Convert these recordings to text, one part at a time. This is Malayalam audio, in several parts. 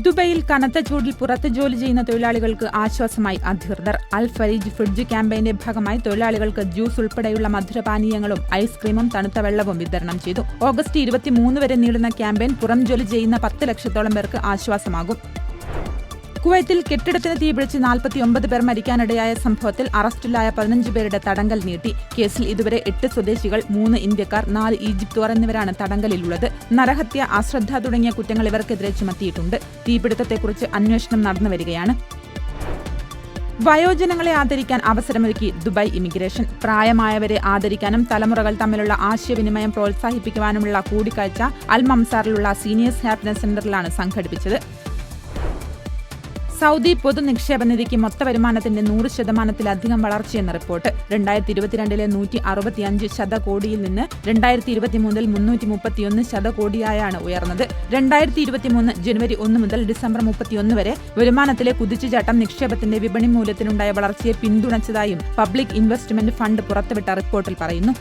ദുബൈയിൽ കനത്ത ചൂടിൽ പുറത്ത് ജോലി ചെയ്യുന്ന തൊഴിലാളികൾക്ക് ആശ്വാസമായി അധികൃതർ. അൽ ഫരീജ് ഫ്രിഡ്ജ് ക്യാമ്പയിന്റെ ഭാഗമായി തൊഴിലാളികൾക്ക് ജ്യൂസ് ഉൾപ്പെടെയുള്ള മധുരപാനീയങ്ങളും ഐസ്ക്രീമും തണുത്ത വെള്ളവും വിതരണം ചെയ്തു. ഓഗസ്റ്റ് ഇരുപത്തിമൂന്ന് വരെ നീളുന്ന ക്യാമ്പയിൻ പുറം ജോലി ചെയ്യുന്ന പത്ത് ലക്ഷത്തോളം പേർക്ക് ആശ്വാസമാകും. കുവൈത്തിൽ കെട്ടിടത്തിന് തീപിടിച്ച് നാൽപ്പത്തിയൊമ്പത് പേർ മരിക്കാനിടയായ സംഭവത്തിൽ അറസ്റ്റിലായ പതിനഞ്ച് പേരുടെ തടങ്കൽ നീട്ടി. കേസിൽ ഇതുവരെ എട്ട് സ്വദേശികൾ മൂന്ന് ഇന്ത്യക്കാർ നാല് ഈജിപ്തുകാർ എന്നിവരാണ് തടങ്കലിലുള്ളത്. നരഹത്യ അശ്രദ്ധ തുടങ്ങിയ കുറ്റങ്ങൾ ഇവർക്കെതിരെ ചുമത്തിയിട്ടുണ്ട്. തീപിടുത്തത്തെക്കുറിച്ച് അന്വേഷണം നടന്നുവരികയാണ് വയോജനങ്ങളെ ആദരിക്കാൻ അവസരമൊരുക്കി ദുബായ് ഇമിഗ്രേഷൻ. പ്രായമായവരെ ആദരിക്കാനും തലമുറകൾ തമ്മിലുള്ള ആശയവിനിമയം പ്രോത്സാഹിപ്പിക്കുവാനുമുള്ള കൂടിക്കാഴ്ച അൽ മംസാറിലുള്ള സീനിയേഴ്സ് ഹാപ്പിനെസ് സെന്ററിലാണ് സംഘടിപ്പിച്ചത്. സൗദി പൊതു നിക്ഷേപ നിധിക്ക് മൊത്ത വരുമാനത്തിന്റെ നൂറ് ശതമാനത്തിലധികം വളർച്ചയെന്ന റിപ്പോർട്ട്. രണ്ടായിരത്തി ഇരുപത്തിരണ്ടിലെ നൂറ്റി അറുപത്തിയഞ്ച് ശതകോടിയിൽ നിന്ന് രണ്ടായിരത്തി ഇരുപത്തിമൂന്നിൽ മുന്നൂറ്റി മുപ്പത്തിയൊന്ന് ശതകോടിയായാണ് ഉയർന്നത്. രണ്ടായിരത്തി ഇരുപത്തിമൂന്ന് ജനുവരി ഒന്ന് മുതൽ ഡിസംബർ മുപ്പത്തിയൊന്ന് വരെ വരുമാനത്തിലെ കുതിച്ചുചാട്ടം നിക്ഷേപത്തിന്റെ വിപണി മൂല്യത്തിനുണ്ടായ വളർച്ചയെ പിന്തുണച്ചതായും പബ്ലിക് ഇൻവെസ്റ്റ്മെന്റ് ഫണ്ട് പുറത്തുവിട്ട റിപ്പോർട്ടിൽ പറയുന്നു.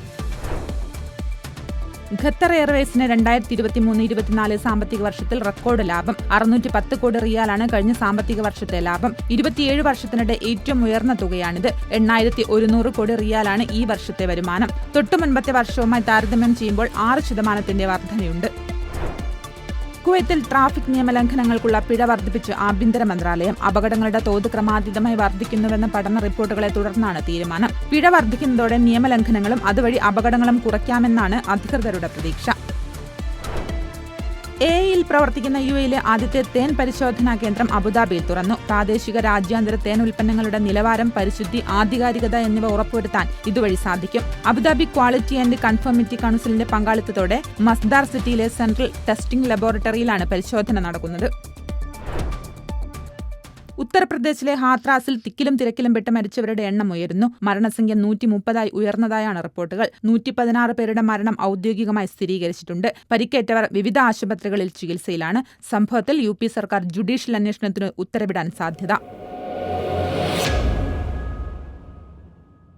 ഖത്തർ എയർവേസിന് രണ്ടായിരത്തി ഇരുപത്തി മൂന്ന് ഇരുപത്തിനാല് സാമ്പത്തിക വർഷത്തിൽ റെക്കോർഡ് ലാഭം. അറുന്നൂറ്റി പത്ത് കോടി റിയാലാണ് കഴിഞ്ഞ സാമ്പത്തിക വർഷത്തെ ലാഭം. ഇരുപത്തിയേഴ് വർഷത്തിനിടെ ഏറ്റവും ഉയർന്ന തുകയാണിത്. എണ്ണായിരത്തി ഒരുന്നൂറ് കോടി റിയാലാണ് ഈ വർഷത്തെ വരുമാനം. തൊട്ടു മുൻപത്തെ വർഷവുമായി താരതമ്യം ചെയ്യുമ്പോൾ ആറ് ശതമാനത്തിന്റെ വർധനയുണ്ട്. കുവൈത്തിൽ ട്രാഫിക് നിയമലംഘനങ്ങൾക്കുള്ള പിഴ വർദ്ധിപ്പിച്ച് ആഭ്യന്തര മന്ത്രാലയം അപകടങ്ങളുടെ തോത് ക്രമാതീതമായി വർദ്ധിക്കുന്നുവെന്ന പഠന റിപ്പോർട്ടുകളെ തുടർന്നാണ് തീരുമാനം. പിഴ വർദ്ധിക്കുന്നതോടെ നിയമലംഘനങ്ങളും അതുവഴി അപകടങ്ങളും കുറയ്ക്കാമെന്നാണ് അധികൃതരുടെ പ്രതീക്ഷ. എ യിൽ പ്രവർത്തിക്കുന്ന യു എയിലെ ആദ്യത്തെ തേൻ പരിശോധനാ കേന്ദ്രം അബുദാബിയിൽ തുറന്നു. പ്രാദേശിക രാജ്യാന്തര തേൻ ഉൽപ്പന്നങ്ങളുടെ നിലവാരം പരിശുദ്ധി ആധികാരികത എന്നിവ ഉറപ്പുവരുത്താൻ ഇതുവഴി സാധിക്കും. അബുദാബി ക്വാളിറ്റി ആൻഡ് കൺഫോമിറ്റി കൌൺസിലിന്റെ പങ്കാളിത്തത്തോടെ മസ്ദാർ സിറ്റിയിലെ സെൻട്രൽ ടെസ്റ്റിംഗ് ലബോറട്ടറിയിലാണ് പരിശോധന നടക്കുന്നത്. ഉത്തർപ്രദേശിലെ ഹാത്രാസിൽ തിക്കിലും തിരക്കിലും പെട്ട് മരിച്ചവരുടെ എണ്ണം ഉയരുന്നു. മരണസംഖ്യ നൂറ്റി മുപ്പതായി ഉയർന്നതായാണ് റിപ്പോർട്ടുകൾ. നൂറ്റി പതിനാറ് പേരുടെ മരണം ഔദ്യോഗികമായി സ്ഥിരീകരിച്ചിട്ടുണ്ട്. പരിക്കേറ്റവർ വിവിധ ആശുപത്രികളിൽ ചികിത്സയിലാണ്. സംഭവത്തിൽ യു സർക്കാർ ജുഡീഷ്യൽ അന്വേഷണത്തിന് ഉത്തരവിടാൻ സാധ്യത.